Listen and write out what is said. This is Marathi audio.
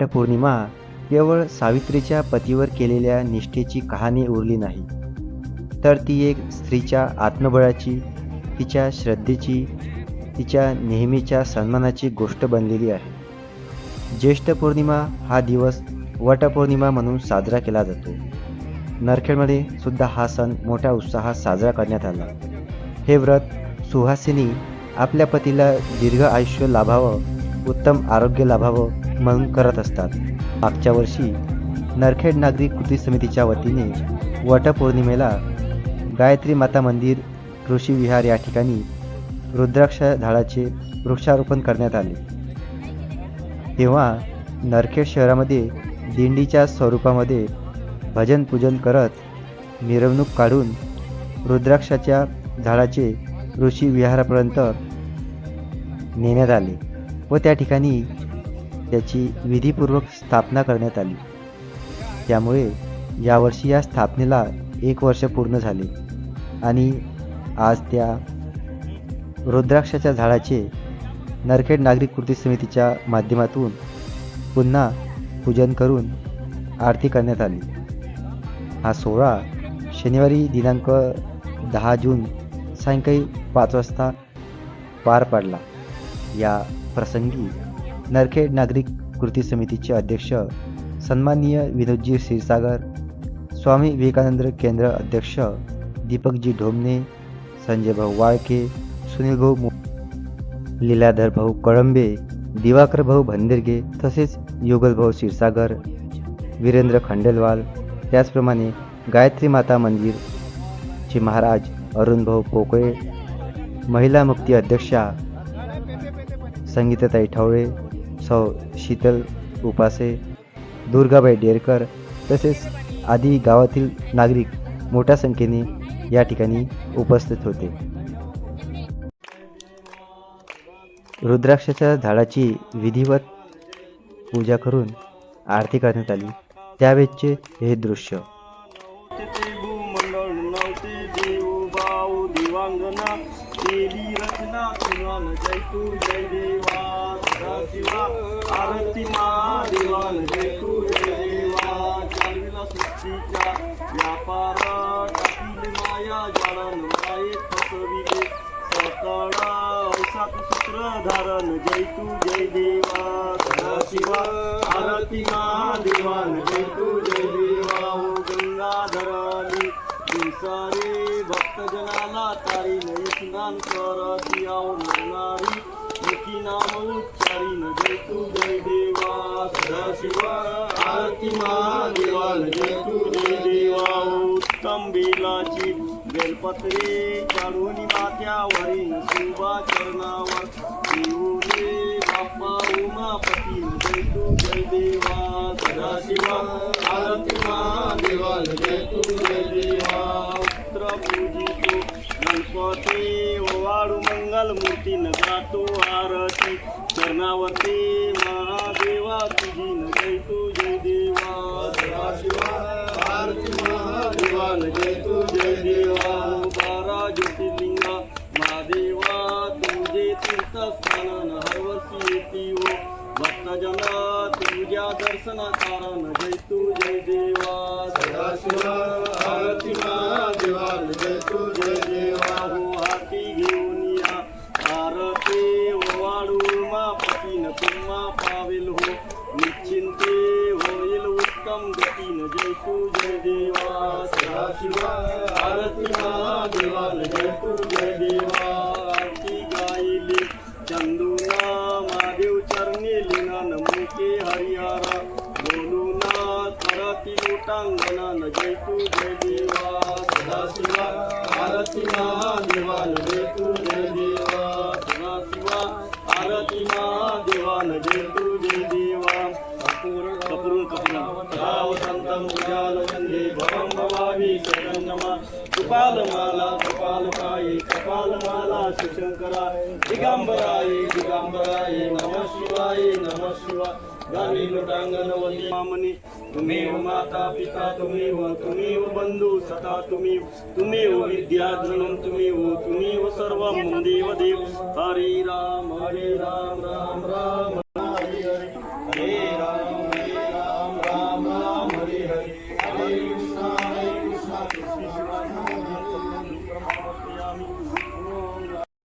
वटपौर्णिमा केवळ सावित्रीच्या पतीवर केलेल्या निष्ठेची कहाणी उरली नाही. तर ती एक स्त्रीच्या आत्मबळाची तिच्या श्रद्धेची तिच्या नेहमीच्या सन्मानाची गोष्ट बनलेली आहे. ज्येष्ठ पौर्णिमा हा दिवस वटपौर्णिमा म्हणून साजरा केला जातो. नरखेडमध्ये सुद्धा हा सण मोठ्या उत्साहात साजरा करण्यात आला. हे व्रत सुहासिनी आपल्या पतीला दीर्घ आयुष्य लाभावं उत्तम आरोग्य लाभावं म्हणून करत असतात. मागच्या वर्षी नरखेड नागरिक कृती समितीच्या वतीने वटपौर्णिमेला गायत्री माता मंदिर कृषी विहार या ठिकाणी रुद्राक्ष झाडाचे वृक्षारोपण करण्यात आले. तेव्हा नरखेड शहरामध्ये दिंडीच्या स्वरूपामध्ये भजन पूजन करत मिरवणूक काढून रुद्राक्षाच्या झाडाचे ऋषी विहारापर्यंत नेण्यात आले व त्या ठिकाणी त्याची विधीपूर्वक स्थापना करण्यात आली. त्यामुळे यावर्षी या स्थापनेला एक वर्ष पूर्ण झाले आणि आज त्या रुद्राक्षाच्या झाडाचे नरखेड नागरिक कृती समितीच्या माध्यमातून पुन्हा पूजन करून आरती करण्यात आली. हा सोहळा शनिवारी दिनांक दहा जून सायंकाळी पाच वाजता पार पडला. या प्रसंगी नरखेड नागरिक कृती समितीचे अध्यक्ष सन्माननीय विनोदजी क्षीरसागर स्वामी विवेकानंद केंद्र अध्यक्ष दीपकजी ढोमने संजय भाऊ वाळके सुनील भाऊ मो लीलाधर भाऊ कळंबे दिवाकर भाऊ भंदिरगे तसेच युगलभाऊ क्षीरसागर वीरेंद्र खंडेलवाल त्याचप्रमाणे गायत्री माता मंदिरचे महाराज अरुणभाऊ पोकळे महिला मुक्ती अध्यक्षा संगीताताई ठवळे सौ शीतल उपासे दुर्गाबाई डेरकर तसेच आदी गावातील नागरिक मोठ्या संख्येने या ठिकाणी उपस्थित होते. रुद्राक्षाच्या झाडाची विधिवत पूजा करून आरती करण्यात आली. त्यावेळचे हे दृश्य कृष्णा रचना जय तू जय देवा सदाशिवा. आरती महादेवान जय तू जय देवा. चालविला सृष्टीच्या व्यापारा टाकील माया जाळन माये फसविले. सकळा औषध सूत्र धारण जय तू जय देवा सदाशिवा. आरती महादेवान जय तू जय देवा. सारे भक्तजनाला तारी नई स्नान करती आव मुखी नाम उच्चारी न जय तू जय देवा सदाशिवा आरती देवाल जय तू जय देवा उत्तम बेलाची बेलपत्रे काढून माथ्यावरील नसुबा चरणावर शिवले अप्पा उमापती जय तू जय देवा सदाशिवा आरती महादेवान जय तू जय देवा पुत्र पूजितो गणपती वाळू मंगल मूर्ती न गातो आरती चरणावरती महादेवा तुझी न जय तू जय देवा सदाशिवा आरती महादेवा जय तू जय देवा बारा ज्योतिर्लिंगा महादेवा तुझे तीर्थस्थान हरवर्षी तुझ्या दर्शना कारण जय तू जय देवा. सदाशिवा आरती महादेवान जय तू जय देवा. हो हाती घेऊन या. आरती वाळू मापतीन तुम्हा पावेल हो. निश्चिंते होईल उत्तम गतीन जय तू जय देवा. सदाशिवा आरती महादेवान जय तू जय देवा. आरती गायली चंदुना करती लोटांगना न जय तू जय देवा सदाशिवा आरती महादेवान जय तू जय देवा सदाशिवा आरती महादेवान जय तू जय देवा कपूर कपूर कपूर संतम उजाल वंदे भवम भवामी शरण नमा कृपाल माला कृपाल काये कपाल माला शिवशंकरा दिगंबराय दिगंबराय नमः शिवाय नमः शिवाय. गावी लोटांगण मामनी तुम्ही हो माता पिता तुम्ही हो तुम्ही हो बंधू सता तुम्ही तुम्ही हो विद्या तुम्ही हो तुम्ही हो सर्व देव देव। हरे राम हरे राम राम राम हरे हरे। हरे राम।